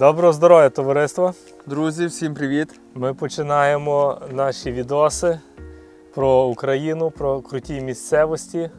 Доброго здоров'я, товариство! Друзі, всім привіт! Ми починаємо наші відоси про Україну, про круті місцевості,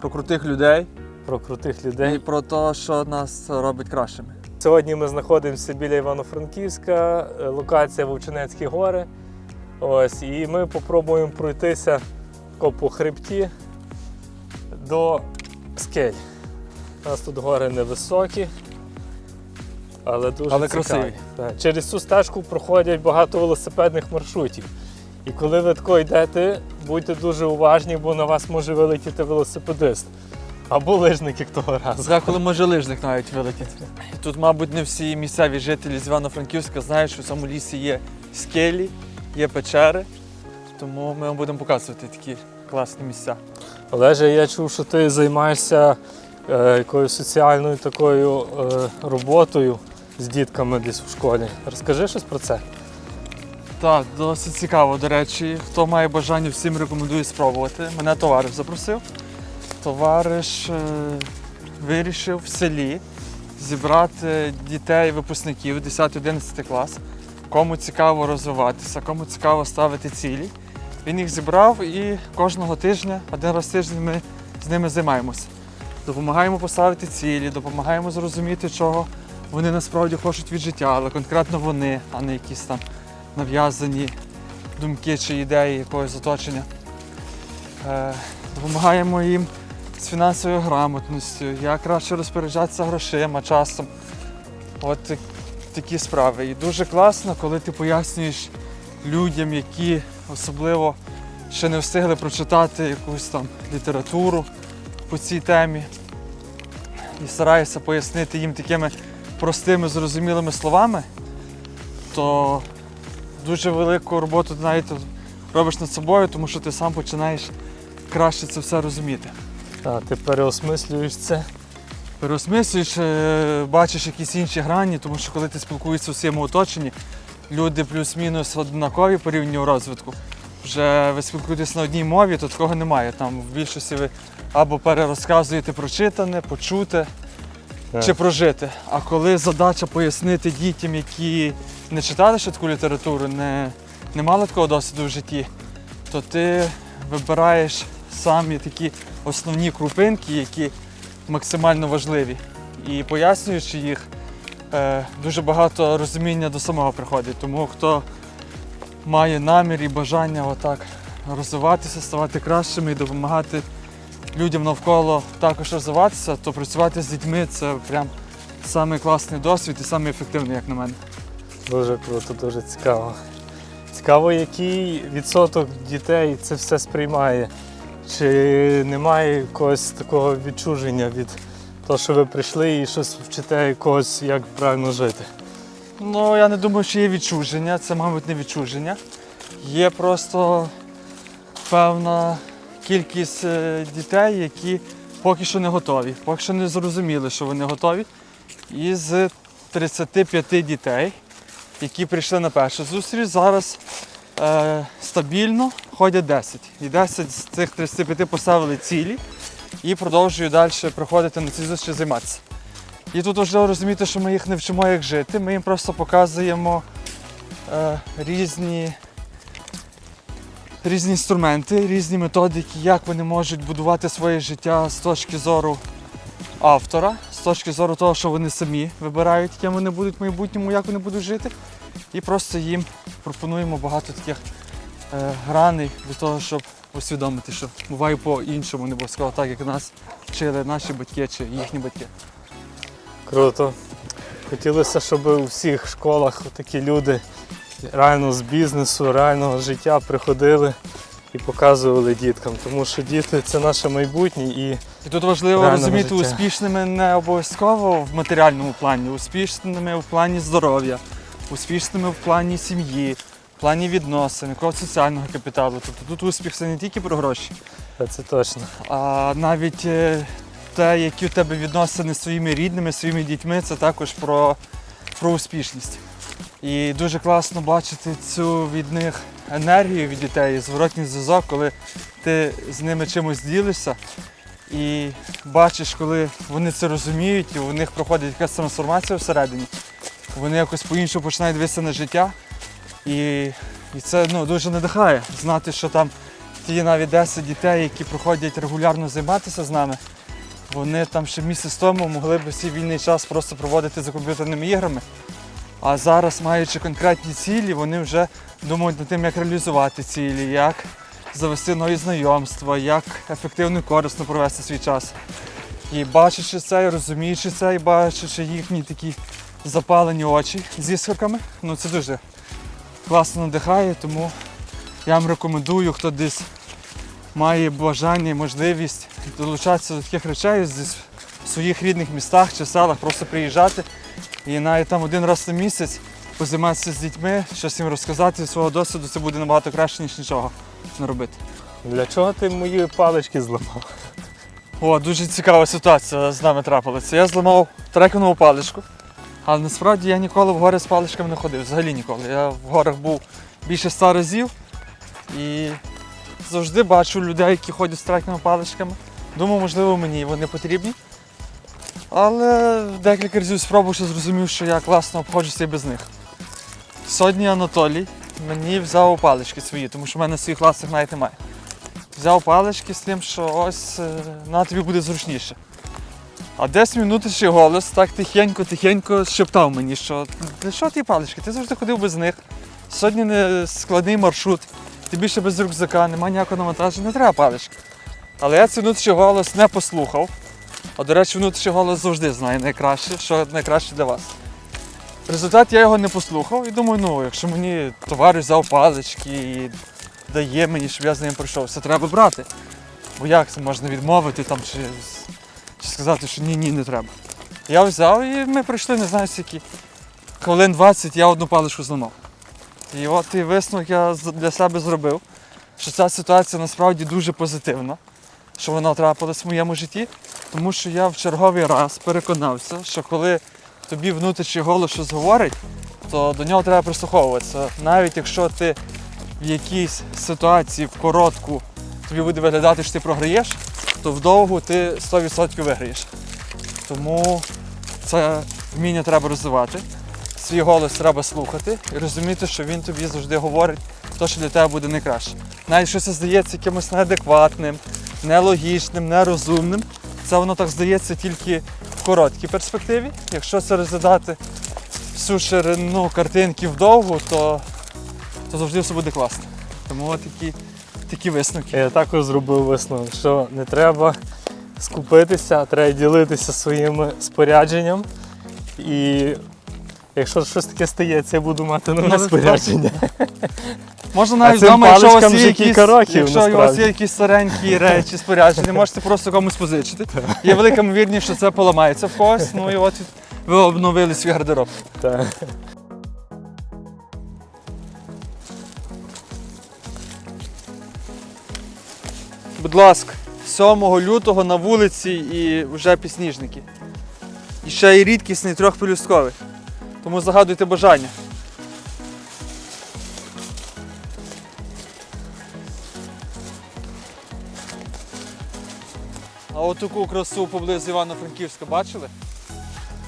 Про крутих людей про крутих і про те, що нас робить кращими. Сьогодні ми знаходимося біля Івано-Франківська, е, локація Вовчинецькі гори. Ось, і ми спробуємо пройтися по хребті до скель. У нас тут гори невисокі, але дуже Але цікаві. красиві. Так. Через цю стежку проходять багато велосипедних маршрутів. І коли ви тако йдете, будьте дуже уважні, бо на вас може вилетіти велосипедист. Або лижник, як того разу. Деколи може лижник навіть вилетіти. Тут, мабуть, не всі місцеві жителі з Івано-Франківська знають, що в цьому лісі є скелі, є печери. Тому ми вам будемо показувати такі класні місця. Олеже, я чув, що ти займаєшся е, якоюсь соціальною такою е, роботою з дітками десь в школі. Розкажи щось про це. Так, досить цікаво, до речі. Хто має бажання, всім рекомендую спробувати. Мене товариш запросив. Товариш е, вирішив в селі зібрати дітей випускників 10-11 клас. Кому цікаво розвиватися, кому цікаво ставити цілі. Він їх зібрав і кожного тижня, один раз в тиждень ми з ними займаємося. Допомагаємо поставити цілі, допомагаємо зрозуміти, чого вони насправді хочуть від життя, але конкретно вони, а не якісь там нав'язані думки чи ідеї якогось оточення. Е, допомагаємо їм з фінансовою грамотністю, як краще розпоряджатися грошима, часом. От такі справи. І дуже класно, коли ти пояснюєш людям, які особливо ще не встигли прочитати якусь там літературу по цій темі. І стараєшся пояснити їм такими простими, зрозумілими словами, то дуже велику роботу навіть робиш над собою, тому що ти сам починаєш краще це все розуміти. А, ти переосмислюєш це. Переосмислюєш, е, бачиш якісь інші грані, тому що коли ти спілкуєшся у своєму оточенні, люди плюс-мінус однакові по рівню розвитку. Вже ви спілкуєтесь на одній мові, то такого немає. Там в більшості ви або перерозказуєте прочитане, почуте Так. Чи прожити. А коли задача пояснити дітям, які не читали ще таку літературу, не, не мали такого досвіду в житті, то ти вибираєш самі такі основні крупинки, які максимально важливі. І пояснюючи їх, е, дуже багато розуміння до самого приходить. Тому хто має намір і бажання отак розвиватися, ставати кращими і допомагати людям навколо також розвиватися, то працювати з дітьми це прям самий класний досвід і самий ефективний, як на мене. Дуже круто, дуже цікаво. Цікаво, який відсоток дітей це все сприймає. Чи немає якогось такого відчуження від того, що ви прийшли і щось вчите якогось, як правильно жити. Ну, я не думаю, що є відчуження, це, мабуть, не відчуження. Є просто певна кількість е, дітей, які поки що не готові, поки що не зрозуміли, що вони готові. І з 35 дітей, які прийшли на першу зустріч, зараз е, стабільно ходять 10. І 10 з цих 35 поставили цілі і продовжують далі приходити на ці зустрічі займатися. І тут важливо розуміти, що ми їх не вчимо, як жити. Ми їм просто показуємо е, різні, різні інструменти, різні методики, як вони можуть будувати своє життя з точки зору автора, з точки зору того, що вони самі вибирають, ким вони будуть в майбутньому, як вони будуть жити. І просто їм пропонуємо багато таких е, граней для того, щоб усвідомити, що буває по-іншому, не обов'язково так, як нас вчили наші батьки чи їхні батьки. Круто. Хотілося, щоб у всіх школах такі люди реально з бізнесу, реального життя приходили і показували діткам. Тому що діти це наше майбутнє і І тут важливо реального розуміти, життя. успішними не обов'язково в матеріальному плані, успішними в плані здоров'я, успішними в плані сім'ї, в плані відносин, якогось соціального капіталу. Тобто тут успіх це не тільки про гроші, це точно. а навіть е, те, які у тебе відносини з своїми рідними, своїми дітьми, це також про, про успішність. І дуже класно бачити цю від них енергію від дітей, зворотній зв'язок, коли ти з ними чимось ділишся. І бачиш, коли вони це розуміють, і у них проходить якась трансформація всередині. вони якось по-іншому починають дивитися на життя. І, і це ну, дуже надихає знати, що там ті навіть 10 дітей, які проходять регулярно займатися з нами, вони там ще місяць тому могли б всі вільний час просто проводити за комп'ютерними іграми. А зараз, маючи конкретні цілі, вони вже думають над тим, як реалізувати цілі, як завести нові знайомства, як ефективно і корисно провести свій час. І бачачи це, і розуміючи це, і бачачи їхні такі запалені очі з іскорками, ну це дуже класно надихає, тому я вам рекомендую, хто десь має бажання і можливість долучатися до таких речей зі своїх рідних містах чи селах, просто приїжджати і навіть там один раз на місяць позайматися з дітьми, щось їм розказати зі свого досвіду, це буде набагато краще, ніж нічого не робити. Для чого ти мої палички зламав? О, дуже цікава ситуація з нами трапилася. Я зламав трекінгову паличку, але насправді я ніколи в гори з паличками не ходив, взагалі ніколи. Я в горах був більше ста разів і завжди бачу людей, які ходять з трекінговими паличками. Думаю, можливо, мені вони потрібні. Але декілька разів спробувавши зрозумів, що я класно обходжуся і без них. Сьогодні Анатолій мені взяв палички свої, тому що в мене своїх власних навіть немає взяв палички з тим, що ось е, на тобі буде зручніше. А десь внутрішній голос так тихенько-тихенько шептав мені, що для що ті палички? Ти завжди ходив без них. Сьогодні не складний маршрут, ти більше без рюкзака, немає ніякого навантаження, не треба палички. Але я цей внутрішній голос не послухав. А до речі, внутрішній голос завжди знає найкраще, що найкраще для вас. В результаті я його не послухав і думаю, ну, якщо мені товариш взяв палички і дає мені, щоб я з ним пройшов. Це треба брати. Бо як це можна відмовити там чи, чи сказати, що ні, ні, не треба. Я взяв і ми прийшли, не знаю скільки. Хвилин 20 я одну паличку зламав. І от і висновок я для себе зробив, що ця ситуація насправді дуже позитивна, що вона трапилась в моєму житті, тому що я в черговий раз переконався, що коли тобі внутрішній голос щось говорить, то до нього треба прислуховуватися. Навіть якщо ти в якійсь ситуації в коротку тобі буде виглядати, що ти програєш, то вдовгу ти 100% виграєш. Тому це вміння треба розвивати. Свій голос треба слухати і розуміти, що він тобі завжди говорить те, що для тебе буде найкраще. Навіть якщо це здається якимось неадекватним, нелогічним, нерозумним, це воно так здається тільки в короткій перспективі. Якщо це розглядати всю ширину картинки вдовгу, то то завжди все буде класно. Тому такі, такі висновки. Я також зробив висновок, що не треба скупитися, а треба ділитися своїм спорядженням. І якщо щось таке стається, я буду мати нове спорядження. Можна навіть вдома, якщо у вас є якісь, років, якщо у вас є якісь старенькі речі, спорядження, можете просто комусь позичити. Є велика ймовірність, що це поламається в когось. Ну і от ви обновили свій гардероб. Так. Будь ласка, 7 лютого на вулиці і вже пісніжники. І ще й рідкісний трьохпелюстковий. Тому загадуйте бажання. А от таку красу поблизу Івано-Франківська бачили?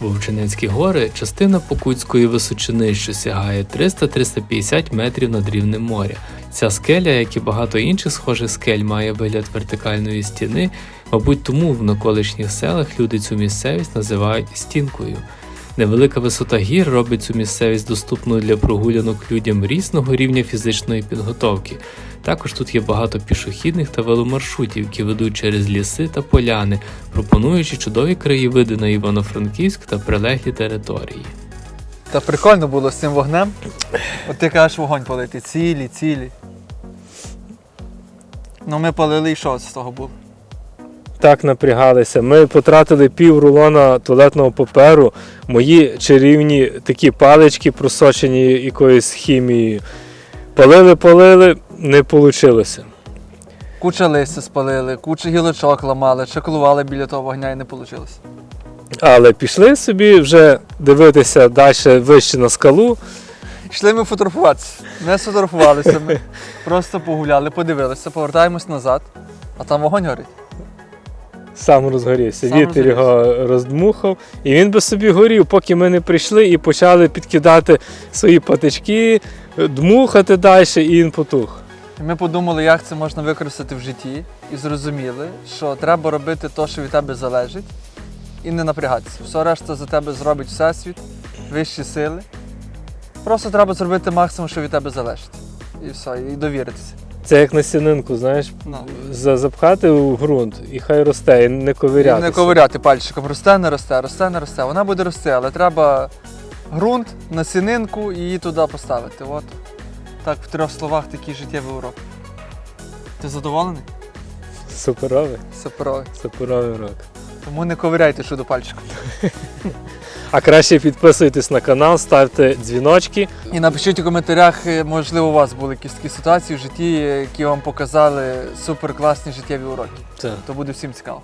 Вовчинецькі гори частина Покутської височини, що сягає 300-350 метрів над рівнем моря. Ця скеля, як і багато інших схожих скель, має вигляд вертикальної стіни. Мабуть, тому в навколишніх селах люди цю місцевість називають стінкою. Невелика висота гір робить цю місцевість доступною для прогулянок людям різного рівня фізичної підготовки. Також тут є багато пішохідних та веломаршрутів, які ведуть через ліси та поляни, пропонуючи чудові краєвиди на Івано-Франківськ та прилеглі території. Та прикольно було з цим вогнем. От ти кажеш вогонь палити. Цілі, цілі. Ну ми палили і що з того було? Так напрягалися. Ми потратили пів рулона туалетного паперу. Мої чарівні такі палички, просочені якоюсь хімією. Палили, палили, не вийшло. Куча листя спалили, куча гілочок ламали, чаклували біля того вогня і не вийшло. Але пішли собі вже дивитися далі вище на скалу. Йшли ми фотографуватися. Не сфотографувалися ми. Просто погуляли, подивилися, повертаємось назад, а там вогонь горить. Сам розгорівся. Сам Вітер його роздмухав. І він би собі горів, поки ми не прийшли і почали підкидати свої патички, дмухати далі, і він потух. Ми подумали, як це можна використати в житті, і зрозуміли, що треба робити те, що від тебе залежить, і не напрягатися. Все решта за тебе зробить всесвіт, вищі сили. Просто треба зробити максимум, що від тебе залежить. І все, і довіритися. Це як на сінинку, знаєш, за- запхати у ґрунт і хай росте, і не І ковирятися. не ковиряти пальчиком. Росте, не росте, росте, не росте. Вона буде рости, але треба ґрунт, насінинку і її туди поставити. От. Так, в трьох словах такий життєвий урок. Ти задоволений? Суперовий, Суперовий. суперовий урок. Тому не ковиряйте шуду пальчиком. А краще підписуйтесь на канал, ставте дзвіночки. І напишіть у коментарях, е, можливо, у вас були якісь такі ситуації в житті, які вам показали супер класні життєві уроки. Це. То буде всім цікаво.